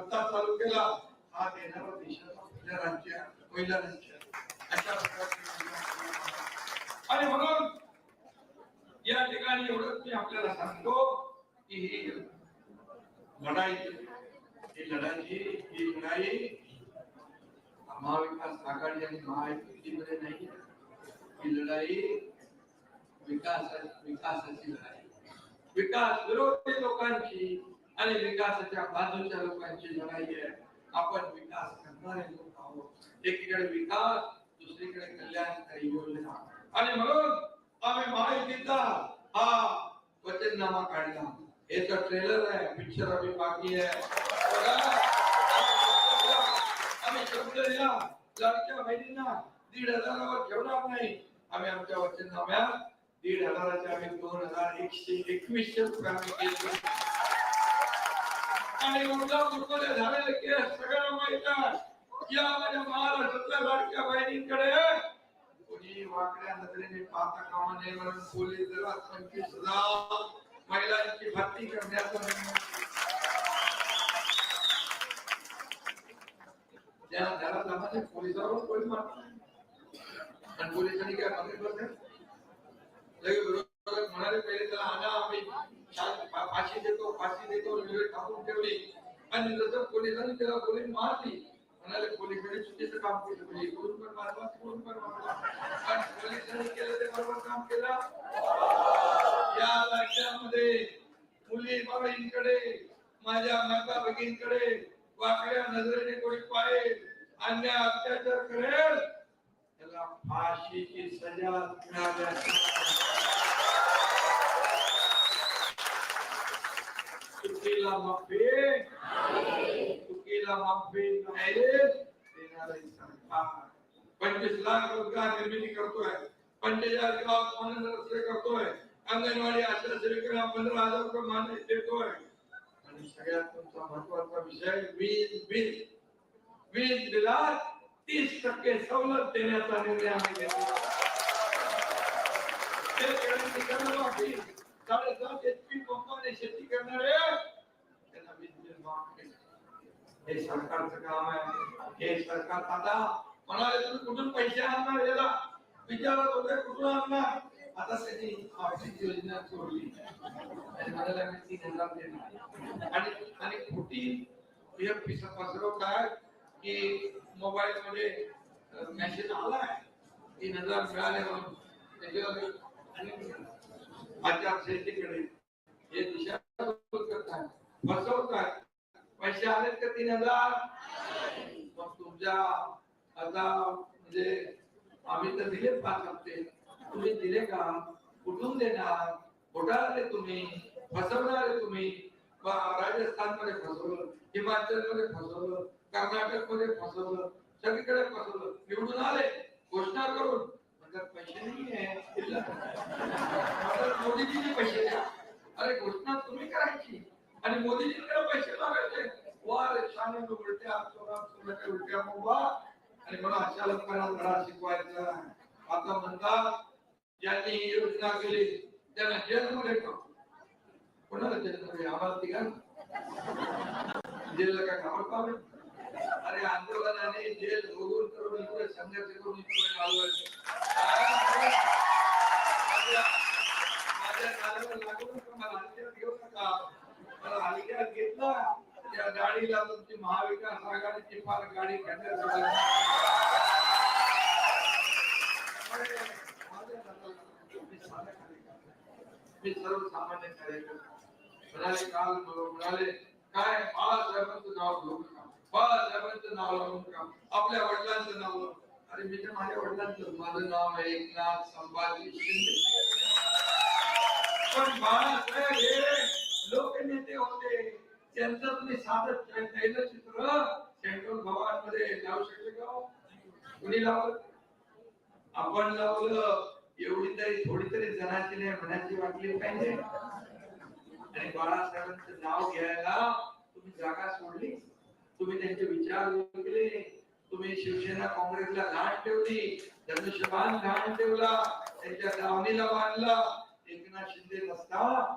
काय चालू केला हा देणारा देशाचा पहिला राज्य आहे, पहिला राज्य अशा प्रकारची आणि म्हणून या ठिकाणी एवढंच मी आपल्याला सांगतो की ही लढाई ही लढाई ही लढाई महाविकास आघाडी आणि महायुतीमध्ये नाही. ही लढाई विकास विकासाची लढाई. विकास विरोधी लोकांची आणि विकासाच्या बाजूच्या लोकांची लढाई आहे. आपण विकास करणारे लोक आहोत. एकीकडे विकास दुसरीकडे कल्याणकारी योजना. आणि म्हणून आम्ही महायुतीचा हा वचननामा काढला. हे तर ट्रेलर आहे पिक्चर आम्ही बाकी आहे. आम्ही शब्द दिला. लाडक्या बहिणींना दीड हजारावर ठेवणार नाही. आम्ही आमच्या वचननाम्यात दीड हजाराच्या आम्ही दोन हजार एकशे एकवीसशे रुपये आम्ही केले. आणि मुद्दा दुर्बल झालेले केस सगळ्यांना माहित या माझ्या महाराष्ट्रातल्या लाडक्या बहिणींकडे कोणी वाकड्या नजरेने पाहता कामा नये म्हणून पोलीस दलात पंचवीस हज़ार महिलांची भरती करण्याचा त्या घरात जाणारे पोलिसावर गोळी मारतात आणि पोलिसांनी काय मागे बसले लगे विरोधक म्हणाले पहिले त्याला आणा आम्ही फाशी देतो फाशी देतो वेळ टाकून ठेवली आणि जसं पोलिसांनी त्याला गोळी मारली म्हणाले पोलिसांनी चुकीचं काम केलं म्हणजे इकडून पण मारला तिकडून पण मारला पण पोलिसांनी केलं ते बरोबर काम केलं या राज्यामध्ये मुली बाबाईंकडे माझ्या माता भगिनींकडे वाकड्या नजरेने कोणी पाहिजे अन्याय अत्याचार करेल त्याला फाशीची सजा मिळाल्या चुकीला माफी. चुकीला माफी नाही. देणारे सरकार पंचवीस लाख रोजगार निर्मिती करतोय. पंचेचाळीस गावात मानद रस्ते करतोय. अंगणवाडी आशा सेविकांना पंधरा हजार रुपये मानस देतोय. आणि सगळ्यात तुमचा महत्त्वाचा विषय वीज बिल वीज बिलात तीस टक्के सवलत देण्याचा निर्णय आम्ही घेतला. साडेसात एच पी पंपाने शेती करणारे त्यांना वीज बिल माफ केलं. हे सरकारचं काम आहे हे सरकार आता म्हणाले तुम्ही कुठून पैसे आणणार याला विचारत होते कुठून आणणार आता त्यांनी आर्थिक योजना सोडली आणि म्हणाले मी तीन हजार देणार आणि आणि खोटी हे पिसा पसरवत आहे की मोबाईल मध्ये मेसेज आलाय तीन हजार मिळाले म्हणून त्याच्यावर आणि आचारसंहितेकडे हे दिशा करताय फसवताय पैसे आलेत का तीन हजार? मग तुमच्या आता म्हणजे आम्ही तर दिले पाच हप्ते. तुम्ही दिले का? कुठून देणार? घोटाळले तुम्ही? फसवणारे तुम्ही? राजस्थानमध्ये फसवलं हिमाचलमध्ये फसवलं कर्नाटकमध्ये फसवलं सगळीकडे फसवलं. निवडून आले घोषणा करून. म्हणतात पैसे नाही आहे मोदीजीने पैसे द्या. अरे घोषणा तुम्ही करायची. आणि मोदीजींकडे पैसे लागायचे वा शाने उलट्या चोरा उलट्या मुंबा. आणि मला अशा लोकांना धडा शिकवायचा आता म्हणतात ज्यांनी ही योजना केली त्यांना जेलमध्ये टाकू कोणाला जेलमध्ये? आम्हाला तिघांना. जेलला काय घाबरतो अरे आंदोलनाने जेल भोगून करून इकडे संघर्ष करून इकडे आलोय. माझ्या माझ्या नादाला लागू मला हलक्यात घेऊ नका हलक्यात घेतला. त्या गाडीला तुमची महाविकास आघाडीची फार गाडी मी सर्वसामान्य कार्यकर्ता. म्हणाले काल म्हणाले काय? बाळासाहेबांचं नाव घेऊ का? बाळासाहेबांचं नाव आपल्या वडिलांचं नाव अरे मी तर माझ्या वडिलांचं माझं नाव एकनाथ संभाजी शिंदे. पण बाळासाहेब हे लोकनेते होते. त्यांचं तुम्ही साधं तैलचित्र सेंट्रल भवनामध्ये लावू शकले का हो? कुणी लावलं? आपण लावलं. एवढी तरी थोडी तरी जनाची नाही मनाची वाटली पाहिजे. आणि बाळासाहेबांचं नाव घ्यायला तुम्ही जागा सोडली. तुम्ही त्यांचे विचार केले तुम्ही शिवसेना काँग्रेसला घाण ठेवली. धनुष्यबाण घाण ठेवला. त्यांच्या दावणीला बांधला. एकनाथ शिंदे नसता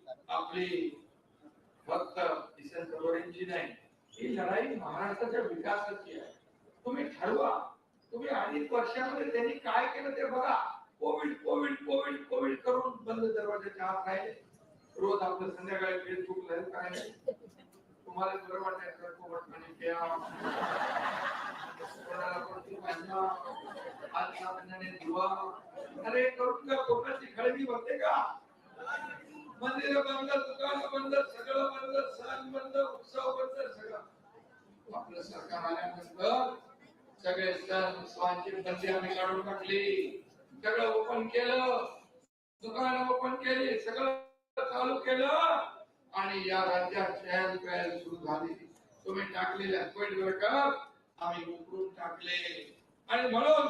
आपली फक्त किसन कलोरेंची नाही ही लढाई महाराष्ट्राच्या विकासाची आहे. तुम्ही ठरवा तुम्ही अनेक वर्षामध्ये त्यांनी काय केलं ते बघा. कोविड कोविड कोविड कोविड करून बंद दरवाजाच्या आत राहिले. रोज आपलं संध्याकाळी फेसबुक लाईव्ह काय नाही. तुम्हाला बरं वाटायचं कोमट पाणी प्या? कोणाला कोणती साबणाने धुवा. अरे करून का पोटाची खळगी बघते का? मंदिर बंद दुकान बंद सगळं बंद सण बंद उत्सव बंद सगळं. आपलं सरकार आल्यानंतर सगळे सण उत्सवांची बंदी आम्ही काढून टाकली. सगळं ओपन केलं. दुकान ओपन केली. सगळं चालू केलं. आणि या राज्यात चहल पहल सुरू झाली. तुम्ही टाकलेल्या कोविड वर्कर आम्ही उकळून टाकले. आणि म्हणून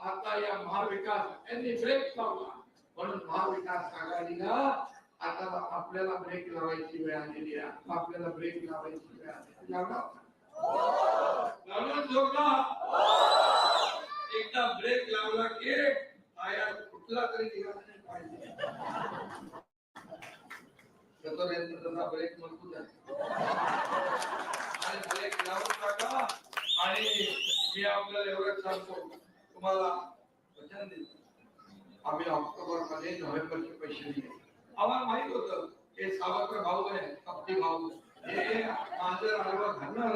आता या महाविकास यांनी ब्रेक लावला म्हणून महाविकास आघाडीला आता आपल्याला ब्रेक लावायची वेळ आलेली आहे आपल्याला ब्रेक लावायची वेळ आलेली लावला? एकदा ब्रेक लावला की पाया कुठला तरी दिवस पाहिजे. तोपर्यंत त्याचा ब्रेक मजबूत आहे आणि ब्रेक लावून टाका आणि मी आपल्याला एवढंच सांगतो तुम्हाला वचन देतो आम्ही ऑक्टोबरमध्ये नोव्हेंबरचे पैसे दिले. आम्हाला माहीत होत हे सावत्र भाऊ आहे कपटी भाऊ. हे माझं आडवा घालणार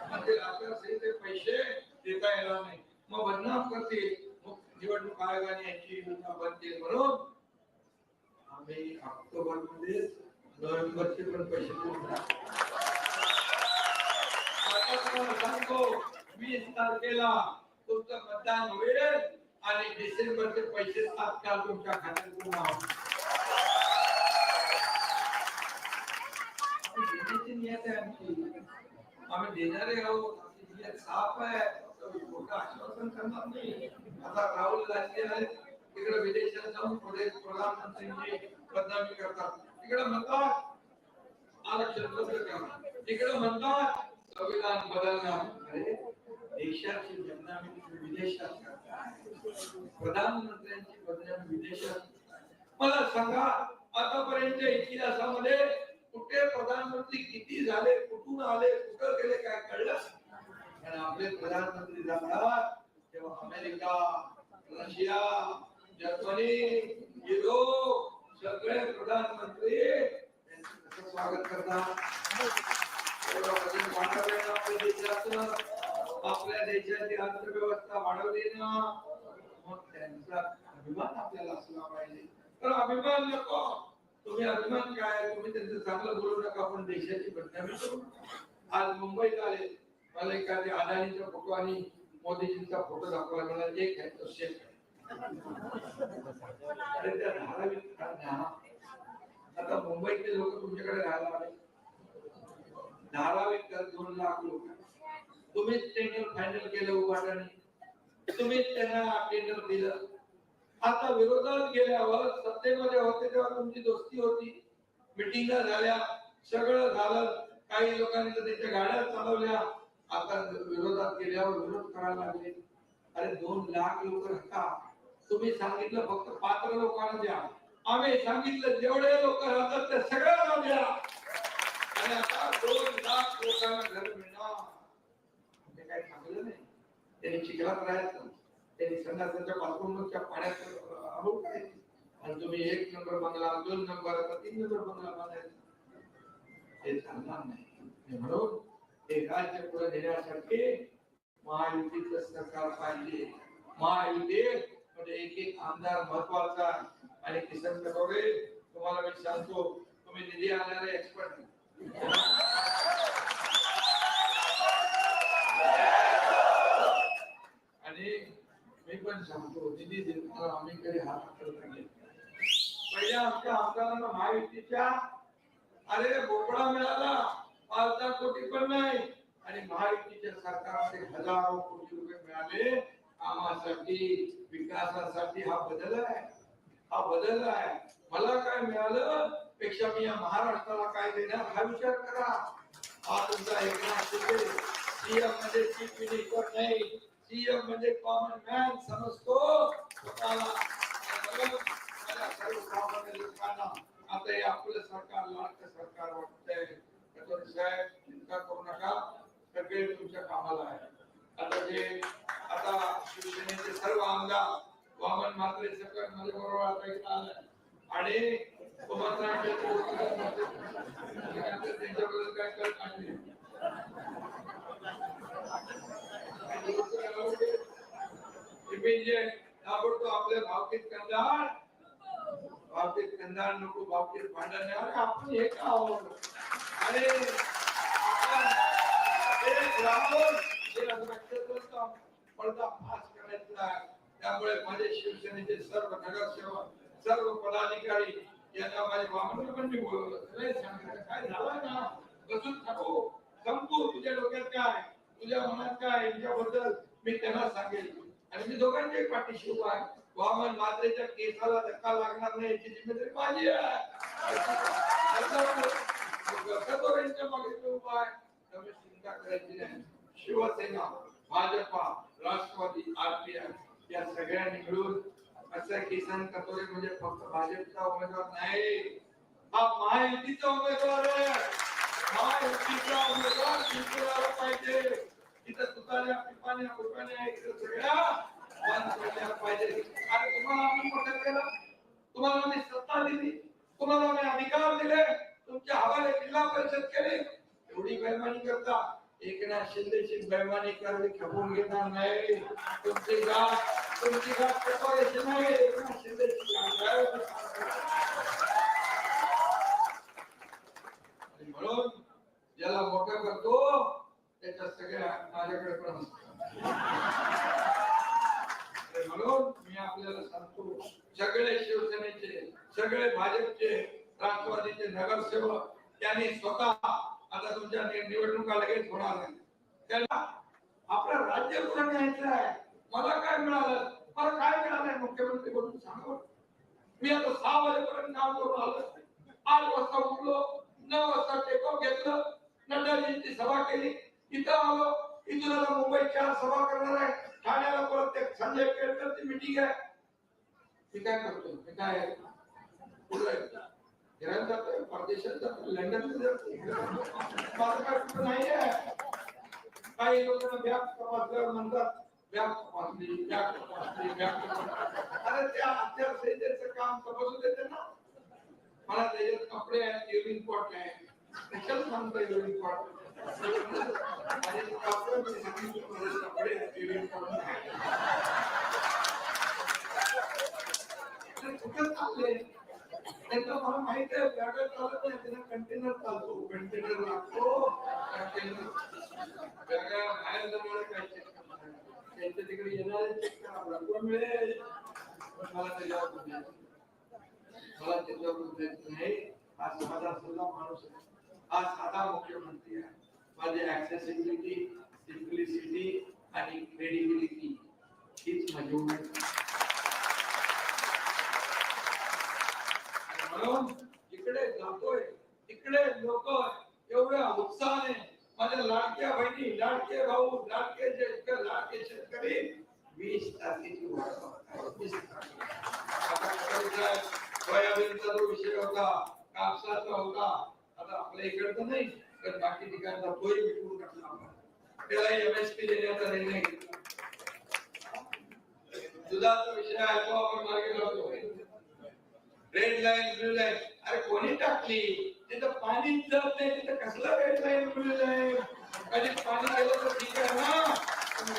म्हणजे आपल्याला पैसे देता येणार नाही. मग बदनाम करतील. मग निवडणूक आयोगाने याची योजना बंद म्हणून आम्ही ऑक्टोबरमध्ये नोव्हेंबरचे पण पैसे सांगतो वीस तारखेला तुमचं मतदान होईल आणि डिसेंबरचे पैसे तात्काळ तुमच्या खात्यात देण्याची नियत आहे आमची आम्ही देणारे आहोत आमची नियत साफ आहे फक्त आश्वासन करणार नाही. आता राहुल गांधी आहेत तिकडे विदेशात जाऊन पुढे प्रधानमंत्रींची बदनामी करतात तिकडे म्हणतात आरक्षण रद्द करा. तिकडे म्हणतात संविधान बदलणार अरे देशाची बदनामी विदेशात करताय प्रधानमंत्र्यांची बदनामी विदेशात. मला सांगा आतापर्यंत इतिहासामध्ये कुठे प्रधानमंत्री किती झाले कुठून आले कुठं गेले काय कळलं? कारण आपले प्रधानमंत्री जातात तेव्हा अमेरिका रशिया जर्मनी युरोप सगळे प्रधानमंत्री त्यांचं स्वागत करतात? एवढं ना आपल्या देशाचं आपल्या देशाची अर्थव्यवस्था वाढवली ना मग त्यांचा अभिमान आपल्याला असला पाहिजे. तर अभिमान नको. तुम्ही अभिमान काय? तुम्ही त्यांचं चांगलं बोलू नका पण देशाची बदनामी करू. आज मुंबईत आले मला एखाद्या अडाणीचा फोटो आणि मोदीजींचा फोटो दाखवायला मला एक आहे तो शेख आहे. अरे त्या धारावीत आता मुंबईतले लोक तुमच्याकडे राहायला आले. धारावीत तर दोन लाख लोक तुम्हीच टेंडर फायनल केलं उभारणी तुम्हीच त्यांना टेंडर दिलं. आता विरोधात गेल्यावर सत्तेमध्ये होते तेव्हा तुमची दोस्ती होती. मिटिंग झाल्या. सगळं झालं. काही लोकांनी तर गाड्या चालवल्या. आता विरोधात गेल्यावर विरोध करायला लागले. अरे दोन लाख लोक राहतात तुम्ही सांगितलं फक्त पात्र लोकांना द्या. आम्ही सांगितलं जेवढे लोक राहतात ते सगळ्यांना द्या. आणि आता दोन लाख लोकांना घर मिळणार. म्हणजे ते काही चांगलं नाही. त्यांनी चिखलात राहायचं त्यांनी संध्याकाळच्या बाथरूमच्या पाण्यात आहोत काय? आणि तुम्ही एक नंबर बंगला दोन नंबर आता तीन नंबर बंगला बांधायचा. हे चालणार नाही. म्हणून हे राज्य पुढे नेण्यासाठी महायुतीच सरकार पाहिजे. महायुती म्हणजे एक एक आमदार महत्त्वाचा आणि किसन कटोरे तुम्हाला मी सांगतो तुम्ही निधी आणणारे एक्सपर्ट आणि मी पण सांगतो निधी देताना आम्ही कधी हात करत नाही पहिल्या आमच्या आमदारांना महायुतीच्या अरे बोकडा मिळाला पाच दहा कोटी पण नाही. आणि महायुतीच्या सरकारचे हजारो कोटी रुपये मिळाले. कामासाठी विकासासाठी हा बदल आहे. हा बदल आहे. मला काय मिळालं पेक्षा मी या महाराष्ट्राला काय देणार हा विचार करा. हा तुमचा एकनाथ शिंदे सीएममध्ये चीफ मिनिस्टर नाही. सीएम म्हणजे कॉमन मॅन समजतो. सर्वसामान्य लोकांना आता हे आपलं सरकार लाडकं सरकार वाटतंय. त्याच्यावर साहेब चिंता करू नका. सगळे तुमच्या कामाला आहे. आता जे आता शिवसेनेचे सर्व आमदार वामन म्हात्रे सरकार माझ्या बरोबर आता इथं आलाय. आणि सुभद्रांचे त्यांच्याबद्दल काय कळत नाही इमिजिएट ताबडतोब आपल्या भावकीत कंदार भावकीत कंदार नको भावकीत भांडण नाही. अरे आपण हे का आहोत अरे पडदा फास करायचा त्यामुळे माझे शिवसेनेचे सर्व नगरसेवक सर्व पदाधिकारी यांना माझे वामन पण मी बोलवलं. अरे सांगितलं काय झालं ना? बसून थांबू. संपू तुझ्या डोक्यात काय? तुझ्या मनात काय? यांच्याबद्दल मी त्यांना सांगेल आणि मी दोघांच्या पाठीशी उभा आहे. वामन मात्रेच्या केसाला धक्का लागणार नाही याची जिम्मेदारी माझी आहे. मागे मी उभा आहे. त्यामुळे चिंता करायची नाही. शिवसेना भाजपा राष्ट्रवादी आरपीआय या सगळ्यांनी मिळून असं किसान कतोरे म्हणजे फक्त भाजपचा उमेदवार नाही. हा महायुतीचा उमेदवार आहे. महायुतीचा उमेदवार जिंकला पाहिजे. इथं तुताऱ्या पिपाण्या रुपयाने इथं सगळ्या बंद पडल्या पाहिजे. आणि तुम्हाला आम्ही मोठं केलं. तुम्हाला आम्ही सत्ता दिली. तुम्हाला आम्ही अधिकार दिले. तुमच्या हवाले जिल्हा परिषद केली. एवढी बेमानी करता. एकनाथ शिंदेची बेमानी करावी खपवून घेणार नाही. तुमची गाव तुमची नाही. एकनाथ शिंदेची म्हणून ज्याला मोठं करतो त्याच्या सगळ्या माझ्याकडे पण म्हणून मी आपल्याला सांगतो सगळे शिवसेनेचे सगळे भाजपचे राष्ट्रवादीचे नगरसेवक त्यांनी स्वतः आता तुमच्या निवडणुका लगेच होणार नाही. त्याला आपलं राज्य कुठं न्यायचं आहे? मला काय मिळालं? मला काय मिळालंय मुख्यमंत्री म्हणून सांगा मी आता सहा वाजेपर्यंत काम करून आलो आठ वाजता उठलो नऊ वाजता टेकअप घेतलं नड्डाजींची सभा केली. इथं आलो इथून आता मुंबईत चार सभा करणार आहे. ठाण्याला परत ते संजय केळकरची मिटिंग आहे. मी काय करतो? मी काय फिरायला जातोय परदेशात जातोय लंडन माझं काय कुठं नाही आहे. काही लोकांना बॅग तपासल्यावर म्हणतात व्याप तपासली व्याप तपासली व्याप तपासली अरे त्या आचारसंहितेचं काम तपासू देते ना. मला त्याच्यात कपडे आहेत युरिन पॉट आहे. त्याच्यात सांगता युरिन पॉट माझे कपडे मी सांगितलं माझे कपडे आहेत युरिन पॉट कुठं चालले त्यांचं मला माहीत आहे बॅगा चालत नाही त्यांना कंटेनर चालतो कंटेनर लागतो कंटेनर बॅगा बाहेर जाणार काय check करणार? त्यांच्या तिकडे येणारे चेक करा कोण मिळेल पण मला त्याच्यावर बोलायचं मला त्याच्यावर बोलायचं नाही हा साधा सुद्धा माणूस आहे हा साधा मुख्यमंत्री आहे माझी ऍक्सेसिबिलिटी सिम्प्लिसिटी आणि क्रेडिबिलिटी हीच माझी उमेद म्हणून इकडे जातोय इकडे लोक एवढ्या उत्साहाने माझ्या लाडक्या बहिणी लाडके भाऊ लाडके ज्येष्ठ लाडके शेतकरी वीस तारखेची वाट बघतायत. वीस तारखे. सोयाबीनचा जो विषय होता कापसाचा होता आता आपल्या इकडचं नाही तर बाकी ठिकाणचा तोही विकून टाकला आपण. त्याला एमएसपी देण्याचा निर्णय घेतला. दुधाचा विषय आहे तो आपण मागे लावतो रेड लाईन ब्लू लाईन अरे कोणी टाकली? तिथं पाणी जात नाही तिथं कसला रेड लाईन ब्लू लाईन कधी पाणी गेलं तर ठीक आहे ना?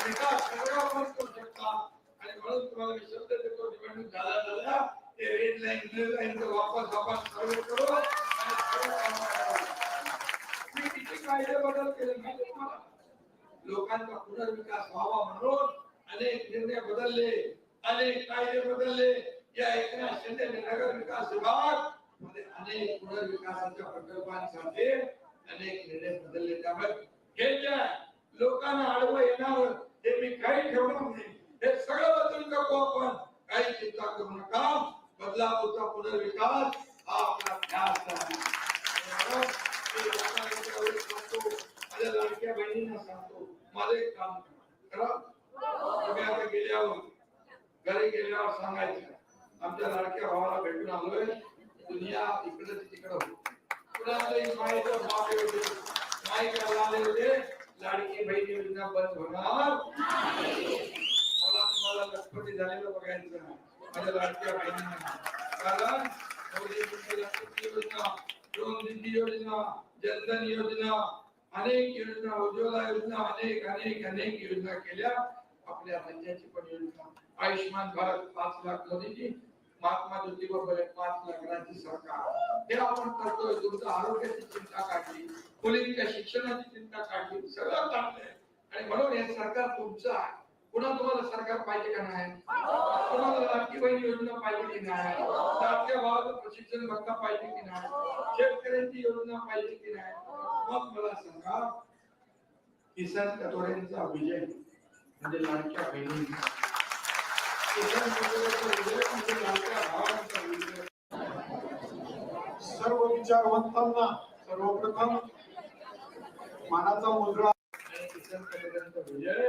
विकास सगळं आपण करू शकता. आणि म्हणून तुम्हाला मी शब्द देतो निवडणूक झाला झाला ते रेड लाईन ब्लू लाईन वापस वापस सर्व करू. आणि सर्व कामं करू. मी किती कायदे बदल केले माहिती तुम्हाला लोकांचा पुनर्विकास व्हावा म्हणून अनेक निर्णय बदलले अनेक कायदे बदलले. या एकनाथ शिंदे नगर विकास विभागमध्ये अनेक पुनर्विकासाच्या प्रकल्पांसाठी अनेक निर्णय बदलले. त्यामुळे हे जे लोकांना आडवं येणार हे मी काही ठेवणार नाही. हे सगळं बदलून टाकू आपण. काही चिंता करू नका. बदलापूरचा पुनर्विकास हा आपला ध्यास आहे म्हणून मी लोकांना एवढं सांगतो, माझ्या लाडक्या बहिणींना सांगतो माझं एक काम करा. तुम्ही आता गेल्यावर घरी गेल्यावर सांगायचं. आमच्या लाडक्या भावाला भेटून आलोय. दुनिया इकडे तिकडे हो. कुणालाही बाप होते माई आले होते? लाडकी बहीण योजना बंद होणार? मला तुम्हाला लखपती झालेलं बघायचं माझ्या लाडक्या बहिणींना. कारण लखपती योजना दोन निधी योजना जनधन योजना अनेक योजना उज्ज्वला योजना अनेक अनेक अनेक योजना केल्या. आपल्या राज्याची पण योजना. आयुष्यमान भारत पाच लाख मोदीची महात्मा ज्योतिबा फुले पाच लाख राज्य सरकार. हे आपण करतोय तुमचं आरोग्याची चिंता काढली मुलींच्या शिक्षणाची चिंता काढली सगळं काढलंय. आणि म्हणून हे सरकार तुमचं आहे. पुन्हा तुम्हाला सरकार पाहिजे का नाही? तुम्हाला लाडकी बहीण योजना पाहिजे की नाही? लाडक्या भावाचं प्रशिक्षण भत्ता पाहिजे की नाही? शेतकऱ्यांची योजना पाहिजे की नाही? मग मला सांगा किसन कटोरेंचा विजय म्हणजे लाडक्या बहिणींचा किसन कटोरेंचा विजय म्हणजे लाडक्या भावांचा विजय. सर्व विचारवंतांना सर्वप्रथम मानाचा मुद्रा. किसन कटोरेंचा विजय